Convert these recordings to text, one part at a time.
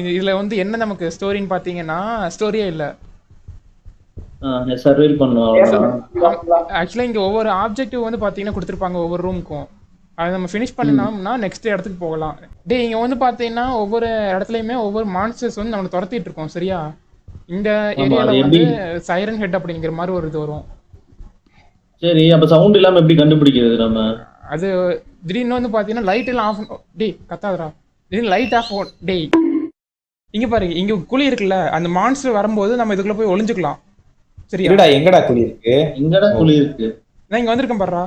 இது இதுல வந்து என்ன நமக்கு ஸ்டோரின்னு பாத்தீங்கன்னா ஸ்டோரியே இல்ல. சர்வைல் பண்ணுவோம் அவ்வளவுதான். ஆக்சுவலா இங்க ஒவ்வொரு ஆப்ஜெக்டிவ் வந்து பாத்தீங்கன்னா கொடுத்துருப்பாங்க ஒவ்வொரு ரூமுக்கும் அதை நம்ம ஃபினிஷ் பண்ணினோம்னா நெக்ஸ்ட் இடத்துக்கு போகலாம். டேய் இங்க வந்து பாத்தீங்கன்னா ஒவ்வொரு இடத்துலயுமே ஒவ்வொரு மான்ஸ்டர்ஸ் வந்து நம்மளை துரத்திட்டு இருக்கோம் சரியா? இந்த ஏரியால வந்து சைரன் ஹெட் அப்படிங்கிற மாதிரி ஒரு இது வரும். சரி அப்ப சவுண்ட் இல்லாம எப்படி கண்டுபிடிக்கிறது நம்ம? அது திடீர்னு வந்து பாத்தீங்கன்னா லைட் எல்லாம் ஆஃப் டேய் கத்தாதடா. திடீர்னு லைட் ஆஃப் டேய் இங்க பாருங்க இங்க குழி இருக்குல்ல அந்த மான்ஸ்டர் வரும்போது நம்ம இதுக்குள்ள போய் ஒளிஞ்சுக்கலாம். சரியா? இருடா எங்கடா குழி இருக்கு? எங்கடா குழி இருக்கு? நான் இங்க வந்திருக்கேன் பாருடா.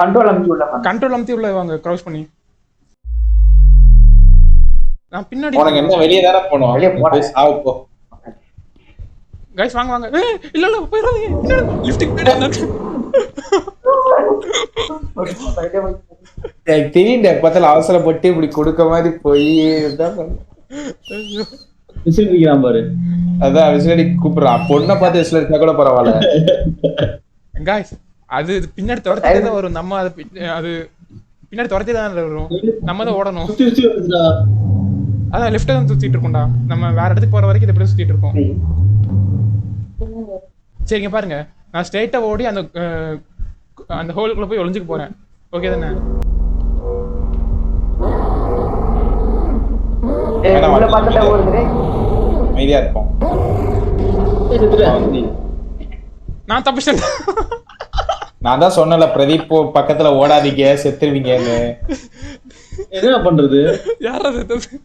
கண்ட்ரோல் அமைச்சு உள்ள. கண்ட்ரோல் அமுத்தி உள்ள வாங்க க்ரௌஸ் பண்ணி. நான் பின்னாடி உனக்கு என்ன வெளியே தானே போனோம் வெளிய. போய் சாவு போ. கைஸ் வாங்க வாங்க. இல்ல இல்ல போயிடாதீங்க. லிஃப்ட்டுக்கு போயிடாதீங்க. எனக்கு திடீர்னு எப்பத்தால அவசரப்பட்டு இப்படி கொடுக்க மாதிரி போய். விசில் அடிக்கிறான் பாரு. அதான் விசிலடி கூப்பிடுறான். பொண்ணை பார்த்து விசில் அடிச்சா கூட பரவாயில்ல. கைஸ் அது பின்னாடி துரத்திட்டே தான் வரும். நம்ம அது பி- அது பின்னாடி துரத்தி தான் வரும். நம்ம தான் ஓடணும். அதான் லெஃப்ட் தான் சுத்திட்டு இருக்கோம்டா. நம்ம வேற இடத்துக்கு போற வரைக்கும் இதை இப்படி சுத்திட்டு இருக்கோம். சரிங்க பாருங்க. நான் ஸ்ட்ரைட்டா ஓடி அந்த அந்த ஹோலுக்குள்ள போய் ஒளிஞ்சுக்க போறேன். ஓகே தானே. அமைதியா இருப்போம். நான் தப்பிச்சேன். நான் தான் சொன்னல பிரதீப் போ- பக்கத்துல ஓடாதீங்க செத்துருவீங்கன்னு என்ன பண்றது? யாரா செத்தது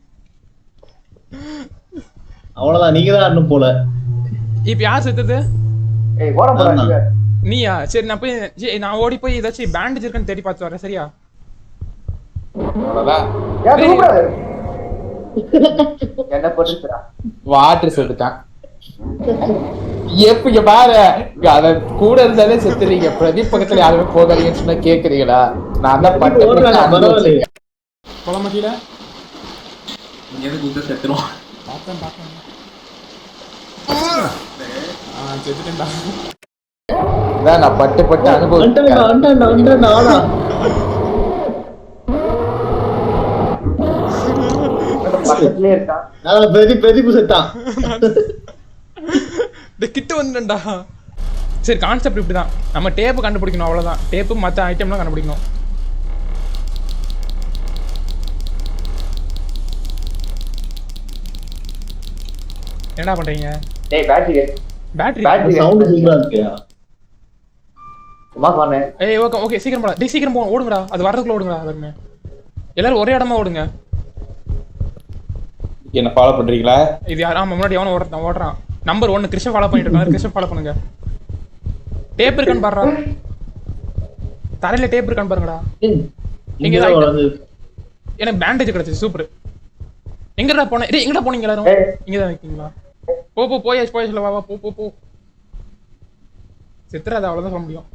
அவ்வளவுதான் நீங்க தான் போல. இப்ப யார் செத்தது? ஏய், ஓட போறாங்க. நீயா? சரி நான் போய் சரி, நான் ஓடி போய் ஏதாச்சும் பேண்டேஜ் இருக்கான்னு தேடி பார்த்து வரேன் சரியா? என்ன பண்ணுறா வாட்டர் எப்ப இங்க பாரு. அத கூட இருந்தாலே செத்துறீங்க. பிரதீப் பக்கத்துல யாருமே போகாதீங்கன்னு சொன்னா கேக்குறீங்களா? நான் தான் பட்டு எதுக்கு விட்டு செத்துருவோம் பார்த்தேன் பார்த்தேன். செத்துட்டேன்டா. நான் பட்டு பட்டு அனுபவம் கிட்ட வந்துட்டேன்டா. சரி கான்செப்ட் இப்படிதான். நம்ம டேப்பு கண்டுபிடிக்கணும் அவ்வளவுதான். டேப்பு மற்ற ஐட்டம்லாம் கண்டுபிடிக்கணும். என்னடா பண்றீங்க? டேய் பேட்டரி பேட்டரி பேட்டரி சவுண்ட் சூப்பரா இருக்கியா? சும்மா சொன்னேன் ஏய் ஓகே ஓகே சீக்கிரம் போடா. டேய் சீக்கிரம் போ ஓடுங்கடா. அது வரதுக்குள்ள ஓடுங்கடா எல்லாருமே எல்லாரும் ஒரே இடமா ஓடுங்க. என்ன ஃபாலோ பண்றீங்களா? இது யார்? ஆமா முன்னாடி எவனோ ஓடுறான் ஓடுறான். நம்பர் ஒன்னு கிருஷ்ண ஃபாலோ பண்ணிட்டு இருக்காங்க கிருஷ்ண ஃபாலோ பண்ணுங்க. டேப் இருக்கான்னு பாருடா. தரையில டேப் இருக்கான்னு பாருங்கடா. இங்க எனக்கு பேண்டேஜ் கிடைச்சது சூப்பர் எங்கடா போனேன் டேய் எங்கடா போனீங்க எல்லாரும். இங்க தான் இருக்கீங்களா? போ போ போயாச்சு போயாச்சுல வா வா போ போ போ. செத்துறாது அவ்வளவுதான் சொல்ல முடியும்.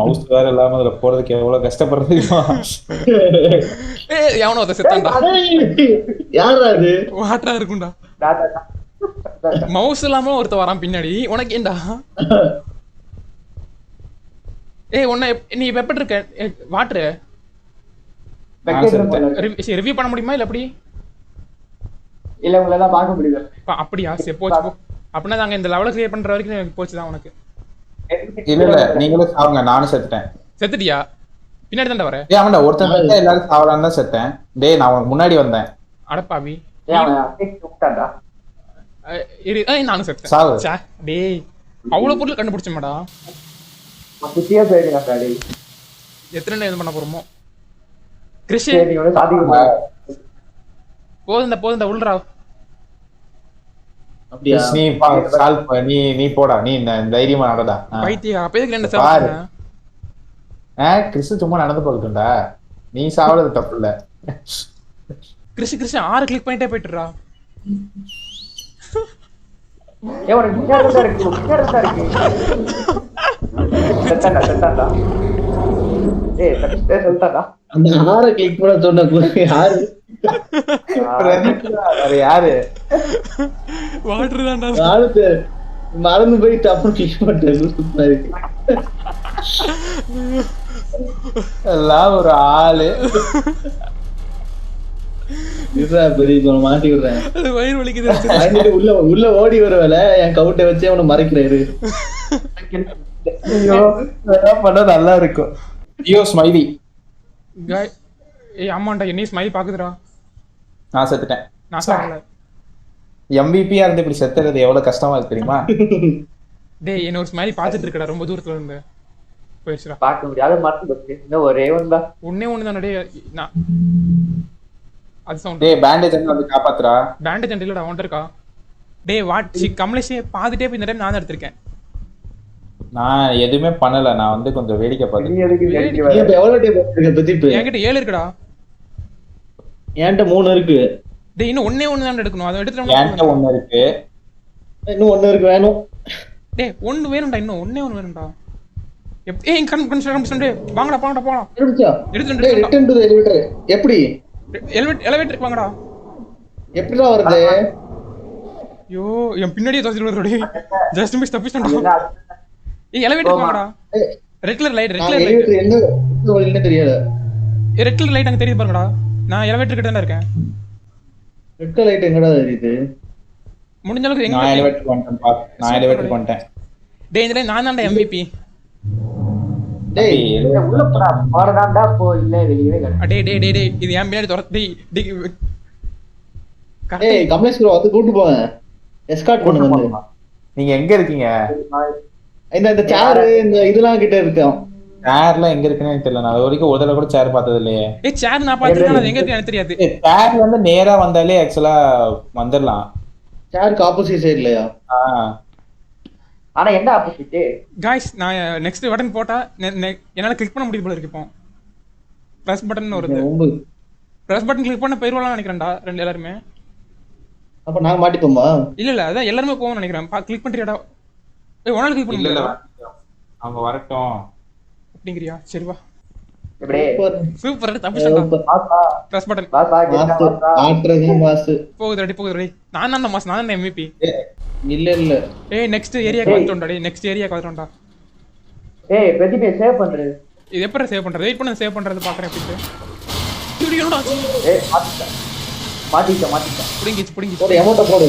மவுஸ் வேற இல்லாம அதுல போறதுக்கு எவ்வளவு கஷ்டப்படுறது? ஏய் எவனோ அதை செத்தான்டா. யாரா அது? வாட்டரா இருக்கும்டா. மவுஸ் இல்லாம ஒருத்த வரான் பின்னாடி. உனக்கு ஏன்டா? ஏய் உன்னை நீ இப்ப எப்படி இருக்க? வாட்டரு. ரிவ்யூ பண்ண முடியுமா இல்ல எப்படி? இல்ல உங்களை எல்லாம் பார்க்க முடியல அப்படியா? சரி போச்சு அப்படின்னா நாங்க இந்த லெவலை கிரியேட் பண்ற வரைக்கும் போச்சு தான் உனக்கு. இல்ல இல்ல நீங்களும் சாவுங்க நானும் செத்துட்டேன். செத்துட்டியா? பின்னாடி தான்டா வர. ஏய் அவன்டா ஒருத்தன் செத்தா எல்லாரும் சாவலான்னு தான் செத்தேன். டேய் நான் உனக்கு முன்னாடி வந்தேன். அடப்பாவி நானும் செத்தேன் டேய் அவ்வளவு பொருள் கண்டுபிடிச்சோமாடா. எத்தனை இது பண்ண போறோமோ? கிருஷி சரி, நீ ஒண்ணும் சாதிக்க முடியாது. போதுண்டா போதுண்டா உள்ளரா நீ சால்வ் நீ நீ போடா. நீ இந்த- தைரியமா நடடா. ஆ. பைத்தியா அப்ப எதுக்கு ரெண்டு பாரு. செவன் ஆ கிறிஸ்து சும்மா நடந்து போகட்டும்டா. நீ சாவறது தப்பு இல்ல கிருஷி கிருஷி ஆறு கிளிக் பண்ணிட்டே போயிட்டுறா. உனக்கு பின்னாடி தான் இருக்கு, தான் இருக்கு. செத்தான்டா. அந்த ஆற கிளிக் பண்ண சொன்ன தான், வேற யாரு? வாட்டர் தான்டா யாரு மறந்து போய் டப்பு கிளிக் பண்ணிட்டேன் ஒரு ஆளு. மாட்டி விடுறேன். வயிறு வலிக்குது. உள்ள உள்ள ஓடி வருவேல என் கவுட்டை வச்சு அவனை மறைக்கிறாரு ஐயோ பண்ணா நல்லா இருக்கும். ஐயோ ஸ்மைலி ஏய் ஆமாண்டா என்னையும் ஸ்மைல் பாக்குதுடா நான் செத்துட்டேன். எம்பிபியா இருந்து இப்படி செத்துறது எவ்வளவு கஷ்டமா இருக்கு தெரியுமா? டேய் என்ன ஒரு ஸ்மைல் பாத்துட்டு இருக்கடா ரொம்ப தூரத்துல இருந்து. போயிடுச்சுடா. பார்க்க முடியாது மறந்து போச்சு. இன்னும் ஒரே ஒன்று தான். ஒன்னே ஒண்ணு தானே டேய் நான் அது சவுண்ட் டேய் பேண்டேஜ் வந்து காப்பாத்துறா? பேண்டேஜ் அண்ட் இல்லடா ஒன்ட்டு இருக்கா? டேய் வாட் சி கமலேஷே பாத்துட்டே போய் இந்த டைம் நான் எடுத்திருக்கேன். நான் எதுவுமே பண்ணல நான் வந்து கொஞ்சம் வேடிக்கை நீ பார்த்தேன் என்கிட்ட ஏழு இருக்குடா. என்கிட்ட மூணு இருக்கு. டேய் இன்னும் ஒன்னே ஒண்ணு தான் எடுக்கணும். அதை என்கிட்ட எடுத்துட்டு ஒண்ணு இருக்கு. இன்னும் ஒண்ணு இருக்கு வேணும். டேய் ஒன்னு வேணும்டா இன்னும் ஒன்னே ஒண்ணு வேணும்டா. எப் ஏய் கண் கண் கண் டேய் வாங்கடா போங்கடா போலாம். எடுத்துட்டு ரிட்டர்ன் டு எலிவேட்டர் எப்படி? எலிவேட் எலிவேட்டருக்கு வாங்கடா. எப்படிடா வருது? ஐயோ என் பின்னாடியே தோசிட்டு வருடா ஜஸ்ட் மிஸ் தப்பிச்சிட்டா ஏய் எலிவேட்டருக்கு வாங்கடா. ரெட் கலர் லைட் ரெட் நான் கலர் லைட் எலிவேட்டர் என்ன தெரியல ரெட் கலர் லைட் அங்க தெரியுது பாருங்கடா. நான் எலிவேட்டர் கிட்ட தான் இருக்கேன். ரெட் லைட் எங்கடா தெரியுது முடிஞ்ச அளவுக்கு நான் எங்க எலிவேட்டர் வந்துட்டேன் பா. நான் எலிவேட்டர் வந்துட்டேன். டேய் இந்த நான் தான்டா MVP டேய் உள்ள போடா. போறதாண்டா போ. இல்ல வெளியவே கிடையாது. டேய் டேய் டேய் டேய் இது என் பின்னாடி துர டேய் டேய் கமலேஷ் ப்ரோ வந்து கூட்டு போங்க. எஸ்கார்ட் பண்ணுங்க வந்து. நீங்க எங்க இருக்கீங்க? இந்த இந்த சேர் இந்த இதெல்லாம் கிட்ட இருக்கோம் சேர்ல எங்க இருக்குன்னு தெரியல. நான் அது வரைக்கும் ஒரு தடவை கூட சேர் பார்த்தது இல்லையே ஏய் சேர் நான் அது எங்க இருக்கு? எனக்கு தெரியாது. சேர் வந்து நேரா வந்தாலே ஆக்சுவலா வந்துடலாம் சேருக்கு ஆப்போசிட் ஆனா என்ன ஆப்போசிட் நான் நெக்ஸ்ட் பட்டன் போட்டா என்னால கிளிக் பண்ண முடியும் போல இருக்கு இப்போ. ப்ரெஸ் பட்டன் வருது ப்ரெஸ் பட்டன் கிளிக் பண்ண போயிருவாங்கன்னு நினைக்கிறேன்டா ரெண்டு எல்லாருமே. அப்ப நாங்க மாட்டிப்போமா? இல்ல இல்ல அதான் எல்லாருமே போவோம்னு நினைக்கிறேன். பா கிளிக் பண்றியாடா ஏய் உனால கிளிக் பண்ண இல்ல இல்ல முடியல அவங்க வரட்டும். அப்படிங்கறியா சரி வா. சூப்பர் ப்ரெஸ் பட்டன் மாசு. போகுது ரெடி போகுது ரெடி நான் தான் மாஸ் நான் தான் MVP இல்ல இல்ல. ஏய் நெக்ஸ்ட் ஏரியாக்கு வந்துட்டோம்டா டேய். நெக்ஸ்ட் ஏரியாக்கு வந்துட்டோம்டா ஏய் பிரதீப் சேவ் பண்றது. இது எப்படி சேவ் பண்றது? வெயிட் பண்ண சேவ் பண்றது பாக்குறேன் எப்படி இப்படி என்னடா ஏய் மாத்திட்டேன் மாத்திட்டேன் மாத்திட்டேன் புடிங்கிச்சு புடிங்கிச்சு. ஒரு போடு.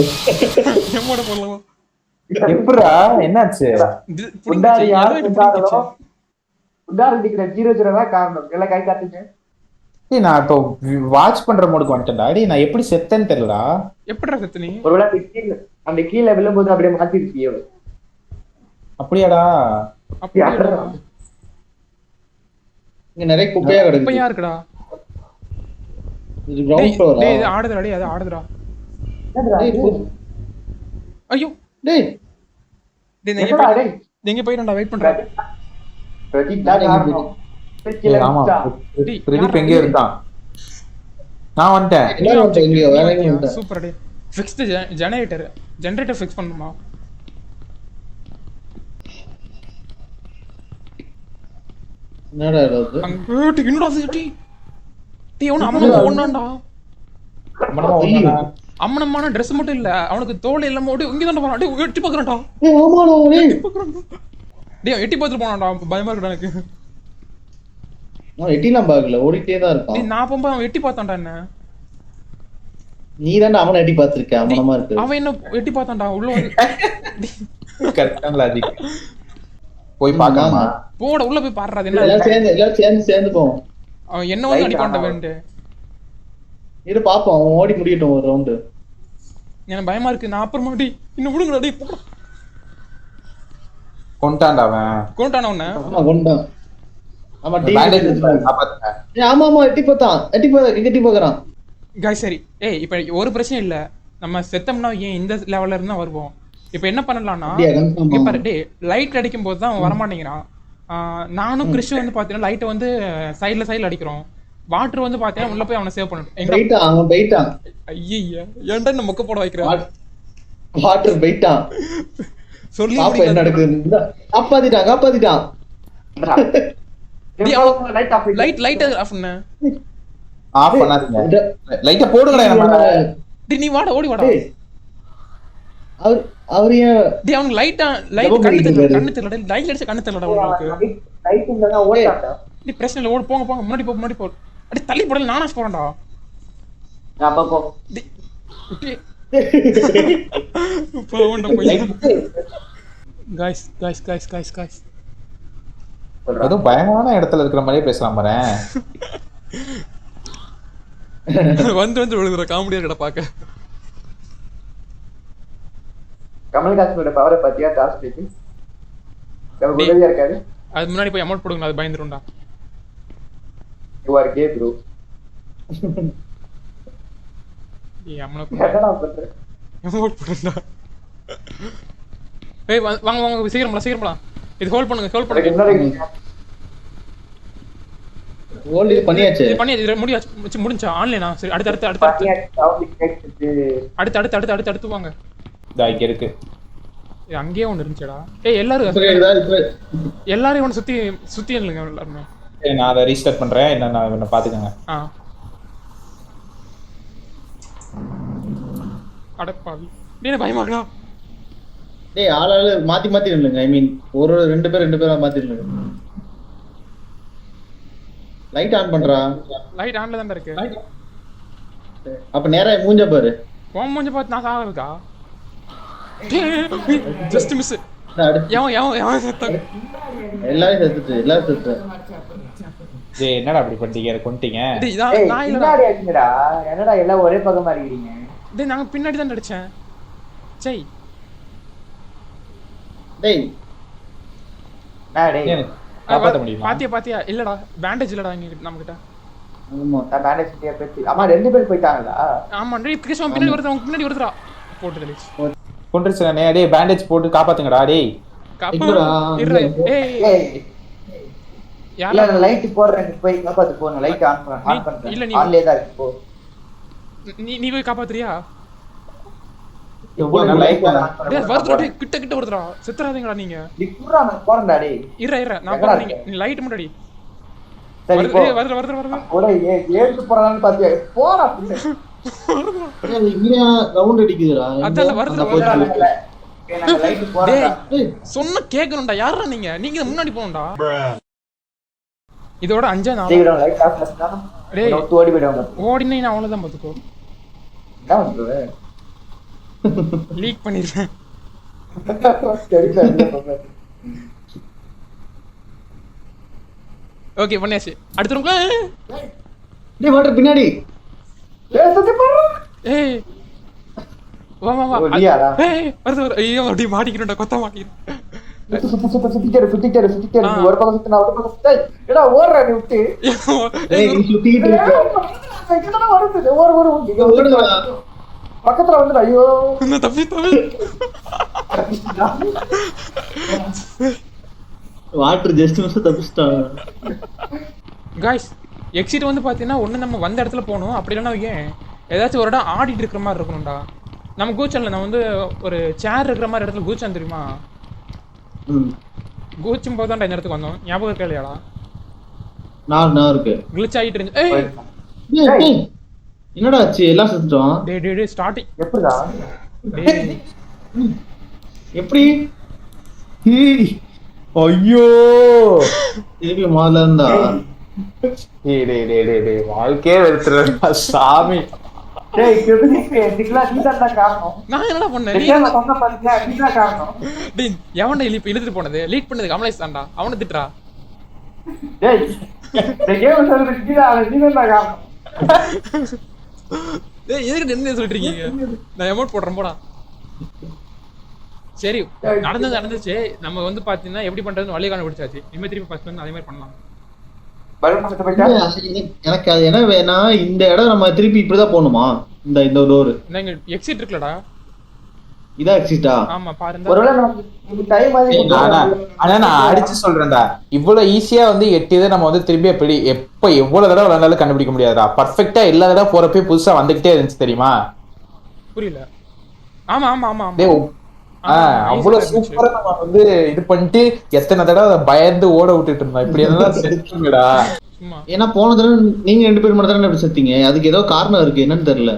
போடலாம்? என்னாச்சு? புடிங்கிச்சு. உண்டாரி இருக்கிற ஜீரோ ஜீரோ தான் காரணம். எல்லாம் கை காட்டுங்க நான் இப்போ வாட்ச் பண்ற மோடுக்கு வந்துட்டேன்டா. டேய் நான் எப்படி செத்தேன்னு தெரியலடா. எப்படிடா செத்து நீ? ஒருவேளை அந்த கீழே அந்த கீழே விழும்போது அப்படியே மாத்திருக்கியோ அப்படியாடா. அப்படியா இங்க நிறைய குப்பையா கிடக்கு இப்பயா இருக்குடா. இது கிரவுண்ட் ஃப்ளோரா டேய் இது ஆடுதுடா டேய் அது ஆடுதுடா. ஐயோ. டேய். டேய் நீங்க போய் நீங்க போயிடா வெயிட் பண்றேன் பிரதீப் தான் காரணம் கீழே டேய், ஆமா விழுந்துட்டா. டேய், பிரதீப் யாரா எங்கேயோ இருக்கான் நான் வந்துட்டேன். சூப்பர் டே ஃபிக்ஸ் ஜெனரேட்டர் ஜெனரேட்டர் ஃபிக்ஸ் என்னடா என்னடா அவன ஒண்ணுதானா? அம்மனமான Dress மட்டும் இல்ல. அவனுக்கு தோல் எல்லாம் போட்டு இங்க தான் போறான் டேய் எட்டி ஆமாடா பாக்குறான்டா டேய் எட்டி பார்த்துட்டு போனான்டா. பயமா இருக்குடா எனக்கு. அவன் எட்டிலாம் பார்க்கல ஓடிட்டே தான் இருக்கான். டேய் நான் அவன் எட்டி பார்த்தான்டா என்ன? நீ தானே அவனை எட்டி பார்த்திருக்க அவனமா இருக்கு. அவன் என்ன எட்டி பார்த்தான்டா? உள்ள வந்து கரெக்டான லாஜிக் போய் பார்க்கலாமா? போட உள்ள போய் பாடுறா அது எல்லாரும் என்ன சேர்ந்து எல்லாரும் சேர்ந்து சேர்ந்து போவோம் அவன் என்ன வந்து அடிப்பான்டா வேண்டு இரு பாப்போம் அவன் ஓடி முடியட்டும் ஒரு ரவுண்டு எனக்கு பயமா இருக்கு நான் அப்புறமா டேய் இன்னும் விடுங்கடா டேய் போடா. கொண்டாண்டா அவன். கொண்டான உன்ன? ஆமா கொண்டான். ஆமா டீ எட்டி பார்த்தான். எட்டி பார்த்த எட்டி சரி. ஏய் இப்போ ஒரு பிரச்சனை இல்ல. நம்ம செத்தோம்னா ஏன் இந்த லெவல்ல இருந்தா வருவோம்? இப்போ என்ன பண்ணலாம்னா? பாரு டேய் லைட் அடிக்கும் போது தான் அவன் வரமாட்டேங்கிறான். ஆஹ் நானும் கிறிஷ் வந்து பாத்தீங்கன்னா லைட்டை வந்து சைடுல சைடுல அடிக்கிறோம். வாட்டர் வந்து பாத்தீங்கன்னா உள்ள போய் அவனை சேவ் போயிட்டான் ஐயா ஏன்டா இந்த மொக்க போட வைக்கிறான் வாட்டர் போயிட்டான் சொல்லி என்ன நடக்குது காப்பாத்திட்டான் காப்பாத்திட்டான் light off light light off பண்ண. ஆஃப் பண்ணாதீங்க. லைட்டை போடுங்கடா நீ வாடா ஓடி வாடா. அவர் அவர் ஏன் டேய் அவனுக்கு லைட்டா லைட் எவன் கண்ணு தெரியல கண்ணு தெரியல லைட் அடிச்சு கண்ணு தெரியலடா உங்களுக்கு லைட் இல்லைன்னா ஓட்டாண்டா டேய் பிரச்சனை இல்லை ஓடு போங்க போங்க. முன்னாடி போ முன்னாடி போ. அடி தள்ளி போடல நானாச்சு போறேன்டா அப்ப போ. Guys guys guys guys guys ஏதோ பயங்கரமான இடத்துல இருக்கிற மாதிரியே பேசலாம் பாரு வந்து வந்து விழுகுற காமெடியா இருக்கடா பாக்க கமல்ஹாசனோட பவரை பத்தியா டாஸ்க் நமக்கு உதவியா இருக்காது அது முன்னாடி போய் அமௌண்ட் போடுங்க அது பயந்துரும்டா யூ ஆர் கே ப்ரோ ஏய் வாங்க வாங்க சீக்கிரம்டா சீக்கிரம்டா இது ஹோல்ட் பண்ணுங்க ஹோல்ட் பண்ணுங்க. பண்ணியாச்சு. இது முடியாச்சு முடிஞ்சா? ஆன்லைனா? சரி அடுத்து அடுத்து அடுத்து அடுத்து. அடுத்து அடுத்து அடுத்து அடுத்து வாங்க. இதா இங்க இருக்கு. அங்கேயே இருந்துச்சுடா. ஏய் எல்லாரும் எல்லாரையும் ஒன்று சுத்தி சுத்தி இல்லைங்க எல்லாருமே. நான் அதை ரீஸ்டார்ட் பண்றேன். என்ன நான் இவனை பாத்துக்கோங்க. ஆ. அடப்பாவி. நீ பயமாடா டேய் ஆளாளு மாத்தி மாத்தி நில்லுங்க. ஐ மீன் ஒரு ரெண்டு பேர் ரெண்டு பேரா மாத்தி நில்லுங்க. லைட் ஆன் பண்றா? லைட் ஆன்ல தான் இருக்கு. அப்ப நேரா மூஞ்ச பாரு. உன் மூஞ்ச பார்த்து நான் சாகிறதுக்கா ஜஸ்ட் மிஸ் எல்லாரும் செத்துட்டு எல்லாரும் செத்துட்டு. டேய் என்னடா அப்படி பண்ணிட்டீங்க? டேய் பின்னாடி அடிங்கடா என்னடா எல்லாம் ஒரே பக்கமா இருக்கிறீங்க? டேய் நாங்க பின்னாடி தான் நடிச்சேன். சை. டேய். நான் டேய். எனக்கு காப்பாத்த முடியுமா? பாத்தியா பாத்தியா? இல்லடா பேண்டேஜ் இல்லடா இங்க நம்ம கிட்ட ஆமா மேனேஜ் பண்ணியா பேசி அம்மா ரெண்டு பேர் போயிட்டாங்களா? ஆமா டேய் கிருஷ்ணன் பின்னாடி வருது அவங்க பின்னாடி வருதுடா. போட்டு தெளிச்சு. கொண்டுருச்சுனே டேய் பேண்டேஜ் போட்டு காப்பாத்துங்கடா டேய். கப்பு எங்கடா? இருடா எங்க? ஏய் ஏய் யாரா இல்ல லைட் போடுறேன் நீ போய் காப்பாத்து போ. லைட் ஆன் பண்ண ஆன் பண்றேன். இல்ல, நீ- ஆன்லயே தான் இருக்கு போ. நீ நீ போய் காப்பாத்துறியா? கிட்ட கிட்ட வருதுடா செத்துறாதீங்கடா நீங்க. நீ குடுறா நான் போறேன்டா டேய். இருடா இருடா நான் போறேன் நீங்க. நீ லைட் முன்னாடி. சரி போ. வருது வருது வருது. கூட ஏ ஏந்து போறான்னு பாத்தியா? போடா பின்ன. ஏய், இங்கேயா ரவுண்ட் அடிக்குதுடா? அதான் வருது, வருது. சொன்ன கேட்கணும்டா யாரா நீங்க? நீங்க முன்னாடி போகணும்டா. இதோட அஞ்சா பண்ணிட்டா டேய். ஓடி போயிடுவாங்க ஓடினே நான் அவ்வளவுதான் பாத்துக்கோ என்ன பண்றது? லீக் பண்றது? ஓகே பண்ணியாச்சு. அடுத்த ரூம்ல டேய் வாட்டர் பின்னாடி. ஏய், சுத்தி போடுறா. ஏய். வா வா வா? ஏய் வருது வருது. ஐயோ அப்படியே மாட்டிக்கிறோம்டா கொத்த மாட்டிக்கிறோம் சுத்து, சுத்து, சுத்து. ஆ. நீ ஒரு பக்கம் சுத்து, நான் ஒரு பக்கம் சுத்து. ஓடுறா நீ விட்டு? சுத்திட்டு இருக்க வருது? ஓடு, ஓடு, ஓடு. வந்துடு. பக்கத்துல வந்துடு ஐயோ தப்பி தப்பி வாட்டர் ஜஸ்ட் மிஸ் தப்பிச்சிட்டான் காய்ஸ் எக்ஸிட் வந்து பார்த்தீங்கன்னா ஒன்று நம்ம வந்த இடத்துல போகணும் அப்படி இல்லைன்னா ஏன் ஏதாச்சும் ஒரு இடம் ஆடிட்டு இருக்கிற மாதிரி இருக்கணும்டா நம்ம கூச்சல்ல நான் வந்து ஒரு சேர் இருக்கிற மாதிரி இடத்துல கூச்சம் தெரியுமா கூச்சும் போது தான் இந்த இடத்துக்கு வந்தோம் ஞாபகம் இருக்கா இல்லையாடா நான் நான் இருக்கு கிளிச் ஆகிட்டு இருந்துச்சு ஏய் டேய், டேய். என்னடா ஆச்சு எல்லாம் செத்துட்டோம் டே டே டே ஸ்டார்டிங் எப்படிடா டேய் எப்படி ஐயோ திருப்பி முதல்ல இருந்தா டேய் டேய் டேய் டேய் டேய் வாழ்க்கையே வெறுத்துறா சாமி டேய் இதுக்கெல்லாம் காரணம். நான் என்னடா பண்ணேன்? நீ நிச்சயமா சொன்ன பாத்தியா? நீதான் காரணம். டேய் எவன்டா இழுப்பு இழுத்துட்டு போனது? லீட் பண்ணது கமலேஷ் தான்டா. அவனை திட்டுறா. டேய் இந்த கேம் சொல்றது நீதான் நீதான்டா காரணம். டேய் எதுக்கு என்ன சொல்லிட்டு இருக்கீங்க? நான் அமௌண்ட் போடுறேன் போடா. சரி நடந்தது நடந்துச்சு. நம்ம வந்து பாத்தீங்கன்னா எப்படி பண்றதுன்னு வழி கண்டுபிடிச்சாச்சு. இனிமே திருப்பி ஃபர்ஸ்ட் வந்து அதே மாதிரி பண்ணலாம். எனக்கு- எனக்கு அது என்ன வேணா இந்த இடம் நம்ம திருப்பி இப்படிதான் போகணுமா? இந்த இந்த டோர் இங்க எக்ஸிட் எக்ஸிட்டா ஆமா பாருங்க ஒருவேளை ஆனா ஆனா நான் அடிச்சு சொல்றேன்டா. இவ்வளவு ஈஸியா வந்து எட்டு இதை நம்ம வந்து திரும்பி எப்படி எப்ப எவ்வளவு தடவை விளையாண்டாலும் கண்டுபிடிக்க முடியாதுடா. பர்ஃபெக்ட்டா எல்லா தடவை போறப்ப புதுசா வந்துகிட்டே இருந்துச்சு தெரியுமா? புரியல. ஆமா ஆமா. டேய் அவ்வளவு. சூப்பரா நம்ம வந்து இது பண்ணிட்டு எத்தனை தடவை அதை பயந்து ஓட விட்டுட்டு இருந்தோம். இப்படி எல்லாம் செத்துங்கடா ஏன்னா போன தடவை நீங்க ரெண்டு பேர் மட்டும் தானே இப்படி செத்தீங்க? அதுக்கு ஏதோ காரணம் இருக்கு என்னன்னு தெரியல.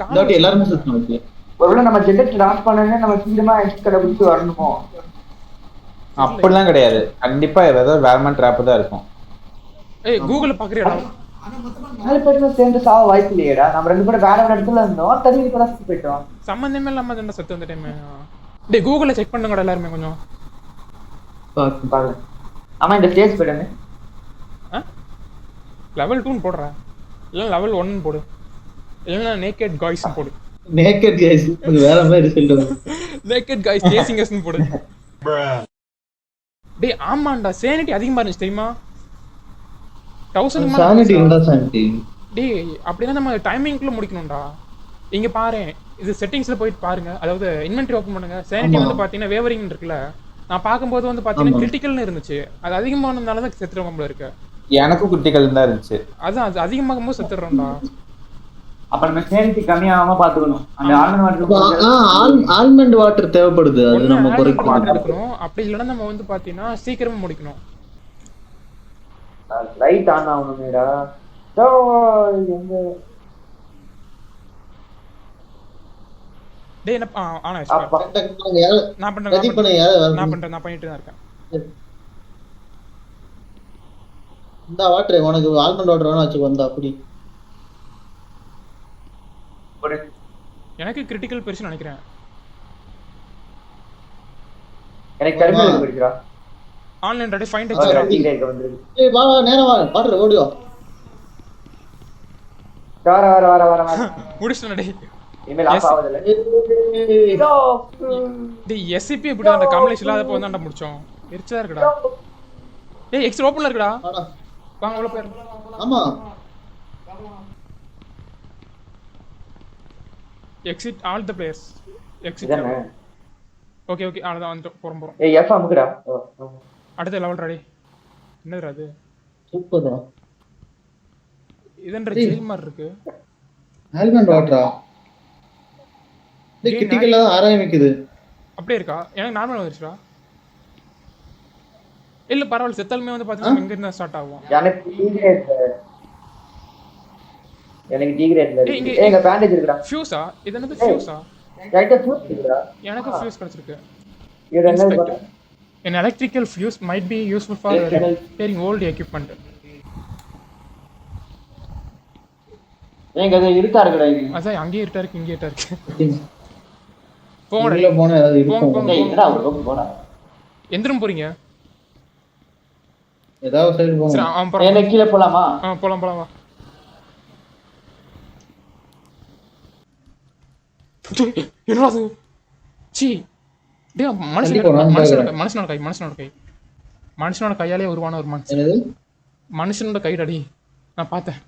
காணும் எல்லாருமே செத்துனாங்க ஒருவேளை நம்ம ஜெட் லான்ச் பண்ணனே நம்ம சீக்கிரமா வரணுமோ? அப்படிலாம் கிடையாது. கண்டிப்பா ஏதாவது வேர்மன் ட்ராப் தான் இருக்கும். ஏய் கூகுள்ல பாக்குறியாடா நாலு பேருமே சேர்ந்து சாவ வாய்ப்பு இல்லையேடா நம்ம ரெண்டு பேரும் வேற வேற இடத்துல இருந்தோம். தண்ணி கூட சுத்தி போயிட்டோம். சம்மந்தமே இல்லாம தானே செத்து வந்த டைம் டேய் கூகுளில் செக் பண்ணுங்கடா எல்லாருமே கொஞ்சம். பாருங்க. ஆமா இந்த ஸ்டேஜ் போயிடுங்க லெவல் டூன்னு போடுற. இல்லை லெவல் ஒன்னு போடு. இல்லைன்னா நேக்கெட் காய்ஸ் போடு. நேக்கட் கைஸ் வேற மாதிரி சொல்லிட்டு நேக்கெட் காய்ஸ் சேசிங் போடு. டேய் ஆமாண்டா. சேனிட்டி அதிகமா இருந்துச்சு தெரியுமா? சானிட்டி தௌசண்ட் சானிட்டி டேய் அப்படின்னா நம்ம டைமிங்குள்ள முடிக்கணும்டா. இங்க பாரு இது செட்டிங்ஸ்ல போயிட்டு பாருங்க. அதாவது இன்வென்டரி ஓபன் பண்ணுங்க. சேனிட்டி வந்து பாத்தீங்கன்னா வேவரிங் இருக்குல்ல. நான் பார்க்கும்போது வந்து பாத்தீங்கன்னா. கிரிட்டிக்கல்னு இருந்துச்சு. அது அதிகமானதுனால தான் செத்துறவங்க போல இருக்கு. எனக்கும் குட்டிகள் தான் இருந்துச்சு. அதான் அது அதிகமாகும் போது செத்துறோம்டா அப்ப நம்ம சேமிச்சு கம்மியாகாம பாத்துக்கணும் அந்த ஆல்மண்ட் வாட்டர் ஆல்மண்ட் வாட்டர் தேவைப்படுது. அது ஒண்ணு நம்ம குறைக்கணும். அப்படி இல்லைன்னா நம்ம வந்து பாத்தீங்கன்னா சீக்கிரமா முடிக்கணும். லைட் ஆன் ஆகணுமேடா. எங்க? டேய் என்ன ஆனா நான் பண்றேன் நான் பண்றேன் நான் பண்ணிட்டு தான் இருக்கேன். இந்த வாட்டர் உனக்கு ஆல்மண்ட் வாட்டர் வேணா வச்சுக்கோ வந்தா அப்படி ஒரு எனக்கு கிரிட்டிக்கல் பெருசு நினைக்கிறேன். எனக்கு கருமையில பிடிக்கிறா ஆன்லைன் ரெடி ஃபைண்ட் ஏய் வா வா நேரா வா. வாட்டர் ஓடி. வா வர வர வர வர வர முடிச்சிட்டேன் டேய் ஏய், எஸ்சிபி இப்படி முடிச்சோம். எரிச்சலா இருக்குடா. டேய் எக்ஸ் ஓப்பன்ல இருக்குடா. வாடா. வாங்க உள்ள போயிரு ஆமா. Exit all the players exit okay okay அவ்வளோதான் வந்துட்டோம். ஏய் எஃப் அமுக்குடா. அடுத்த லெவல் ரெடி என்னதுடா அது? சூப்பர் தான் இதன்ற. ஜெயில் மாதிரி இருக்கு. ஆல்மண்ட் வாட்டரா இது ஏய், கிட்டிக்கல்ல தான் ஆரம்பிக்குது. அப்படியே இருக்கா? எனக்கு நார்மல் வந்துருச்சுடா. இல்ல பரவாயில்ல செத்தாலுமே வந்து பார்த்தீங்கன்னா இங்க இருந்தா ஸ்டார்ட் ஆகும். எனக்கு டி கிரேட்ல எனக்கு டி கிரேட்ல ஏய், இங்க- இருக்கு ஏங்க பேண்டேஜ் இருக்குடா. ஃபியூஸா இது என்னது ஃபியூஸா ரைட்டா ஃபியூஸ் இருக்குடா. எனக்கு ஃபியூஸ் கிடைச்சிருக்கு. இது என்ன Inspect. An electrical fuse might be useful for repairing old equipment. ஏங்க அது இருக்கா இருக்குடா இது? அதான் அங்கேயே இருட்டா இருக்கு இங்கே இருட்டா இருக்கு. போங்கடா. போனா ஏதாவது இருக்கும். போங்க. என்னடா ஒரு பக்கம் போடா? எந்த room போறீங்க? ஏதாவது சைடு சரி போங்க. அவன் போறான். ஏங்க கீழே போலாமா? ஆ போலாம் போலாம் வா. என்னடா சி. போறான், மனுஷனோட. மனுஷனோட கை. மனுஷனோட கை மனுஷனோட கையாலே உருவான ஒரு மனுஷன். மனுஷனோட கைடடி நான் பார்த்தேன்.